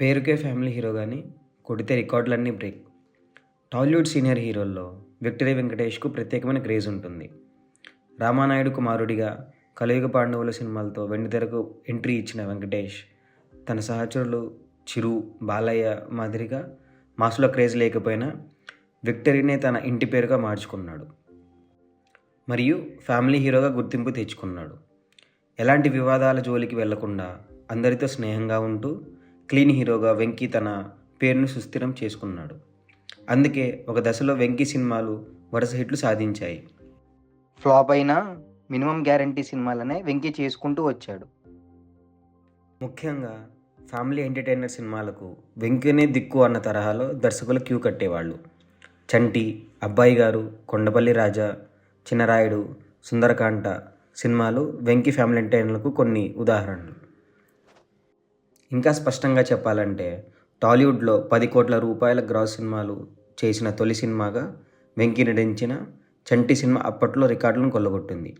పేరుకే family hero కానీ కొడితే రికార్డులన్నీ బ్రేక్. టాలీవుడ్ సీనియర్ హీరోల్లో విక్టరీ వెంకటేష్కు ప్రత్యేకమైన క్రేజ్ ఉంటుంది. రామానాయుడు కుమారుడిగా కలియుగ పాండవుల సినిమాలతో వెండితెరకు ఎంట్రీ ఇచ్చిన వెంకటేష్ తన సహచరులు చిరు బాలయ్య మాదిరిగా మాసులో క్రేజ్ లేకపోయినా విక్టరీనే తన ఇంటి పేరుగా మార్చుకున్నాడు. మరియు ఫ్యామిలీ హీరోగా గుర్తింపు తెచ్చుకున్నాడు. ఎలాంటి వివాదాల జోలికి వెళ్ళకుండా అందరితో స్నేహంగా ఉంటూ క్లీన్ హీరోగా వెంకీ తన పేరును సుస్థిరం చేసుకున్నాడు. అందుకే ఒక దశలో వెంకీ సినిమాలు వరుస హిట్లు సాధించాయి. ఫ్లాప్ అయినా మినిమం గ్యారంటీ సినిమాలనే వెంకీ చేసుకుంటూ వచ్చాడు. ముఖ్యంగా ఫ్యామిలీ ఎంటర్టైనర్ సినిమాలకు వెంకీనే దిక్కు అన్న తరహాలో దర్శకులు క్యూ కట్టేవాళ్ళు. చంటి అబ్బాయి గారు కొండపల్లి రాజా చిన్నరాయుడు సుందరకాంట సినిమాలు వెంకీ ఫ్యామిలీ ఎంటర్టైనర్లకు కొన్ని ఉదాహరణలు. ఇంకా స్పష్టంగా చెప్పాలంటే టాలీవుడ్లో పది కోట్ల రూపాయల గ్రాస్ సినిమాలు చేసిన తొలి సినిమాగా వెంకీ నటించిన చంటి సినిమా అప్పట్లో రికార్డులను కొల్లగొట్టింది.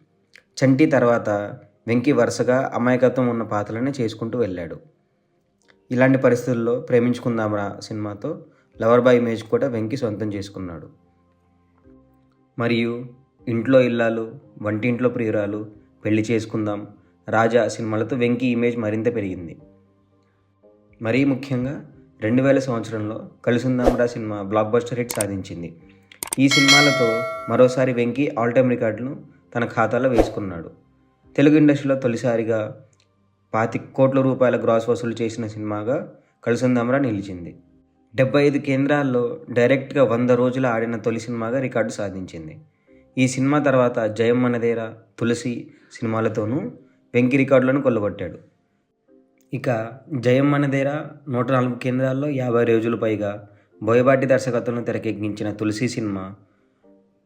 చంటి తర్వాత వెంకీ వరుసగా అమాయకత్వం ఉన్న పాత్రలనే చేసుకుంటూ వెళ్ళాడు. ఇలాంటి పరిస్థితుల్లో ప్రేమించుకుందాంరా సినిమాతో లవర్ బాయ్ ఇమేజ్ కూడా వెంకీ సొంతం చేసుకున్నాడు. మరియు ఇంట్లో ఇల్లాలు వంటింట్లో ప్రియురాలు పెళ్ళి చేసుకుందాం రాజా సినిమాలతో వెంకీ ఇమేజ్ మరింత పెరిగింది. మరీ ముఖ్యంగా రెండు వేల సంవత్సరంలో Kalisundam Raa cinema blockbuster hit సాధించింది. ఈ సినిమాలతో మరోసారి వెంకీ ఆల్ టైమ్ రికార్డును తన ఖాతాలో వేసుకున్నాడు. తెలుగు ఇండస్ట్రీలో తొలిసారిగా పాతి కోట్ల రూపాయల గ్రాస్ వసూలు చేసిన సినిమాగా కలిసుందాంరా నిలిచింది. డెబ్బై ఐదు కేంద్రాల్లో డైరెక్ట్గా వంద రోజులు ఆడిన తొలి సినిమాగా రికార్డు సాధించింది. ఈ సినిమా తర్వాత జయం మనదేరా తులసి సినిమాలతోనూ వెంకి రికార్డులను కొల్లగొట్టాడు. ఇక జయం మనదేరా నూట నాలుగు కేంద్రాల్లో యాభై రోజులు పైగా బోయబాటి దర్శకత్వంలో తెరకెక్కించిన తులసి సినిమా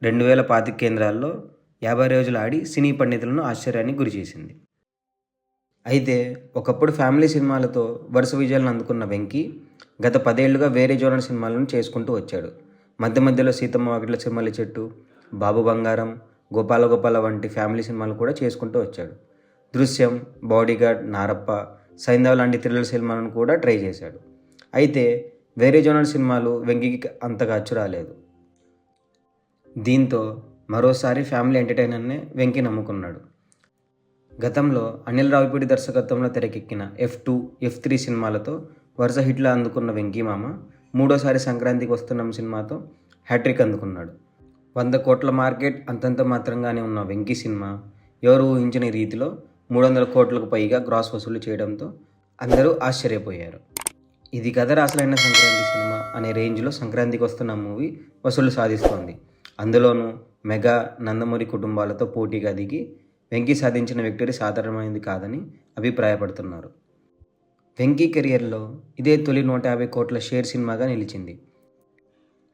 రెండు వేల పాతిక కేంద్రాల్లో యాభై రోజులు ఆడి సినీ పండితులను ఆశ్చర్యానికి గురిచేసింది అయితే ఒకప్పుడు ఫ్యామిలీ సినిమాలతో వరుస విజయాలను అందుకున్న వెంకీ గత పదేళ్ళుగా వేరే జోనర్ సినిమాలను చేసుకుంటూ వచ్చాడు. మధ్య మధ్యలో సీతమ్మ వాకిట్ల సినిమాల చెట్టు బాబు బంగారం గోపాల గోపాల వంటి ఫ్యామిలీ సినిమాలు కూడా చేసుకుంటూ వచ్చాడు. దృశ్యం బాడీగార్డ్ నారప్ప సైంధవ్ లాంటి థ్రిల్లర్ సినిమాలను కూడా ట్రై చేశాడు. అయితే వేరే జోనర్ సినిమాలు వెంకీకి అంతగా అచ్చు రాలేదు. దీంతో మరోసారి ఫ్యామిలీ ఎంటర్టైనర్నే వెంకీ నమ్ముకున్నాడు. గతంలో అనిల్ రావిపూడి దర్శకత్వంలో తెరకెక్కిన ఎఫ్ టూ ఎఫ్ త్రీ సినిమాలతో వరుస హిట్లు అందుకున్న వెంకీ మామ మూడోసారి సంక్రాంతికి వస్తున్న సినిమాతో హ్యాట్రిక్ అందుకున్నాడు. వంద కోట్ల మార్కెట్ అంతంత మాత్రంగానే ఉన్న వెంకీ సినిమా ఎవరు ఊహించని రీతిలో మూడు వందల కోట్లకు పైగా గ్రాస్ వసూలు చేయడంతో అందరూ ఆశ్చర్యపోయారు. ఇది కథ రాసలైన సంక్రాంతి సినిమా అనే రేంజ్లో సంక్రాంతికి వస్తున్న మూవీ వసూలు సాధిస్తోంది. అందులోనూ మెగా నందమూరి కుటుంబాలతో పోటీగా దిగి వెంకీ సాధించిన విక్టరీ సాధారణమైనది కాదని అభిప్రాయపడుతున్నారు. వెంకీ కెరియర్లో ఇదే తొలి నూట యాభై కోట్ల షేర్ సినిమాగా నిలిచింది.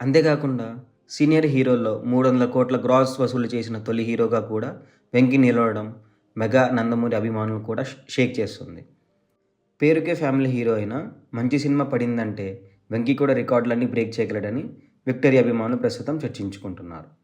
అంతేకాకుండా సీనియర్ హీరోల్లో మూడు వందల కోట్ల గ్రాస్ వసూలు చేసిన తొలి హీరోగా కూడా వెంకీ నిలవడం మెగా నందమూరి అభిమానులు కూడా షేక్ చేస్తుంది. పేరుకే ఫ్యామిలీ హీరో అయినా మంచి సినిమా పడిందంటే వెంకీ కూడా రికార్డులన్నీ బ్రేక్ చేయగలడని విక్టరీ అభిమానులు ప్రస్తుతం చర్చించుకుంటున్నారు.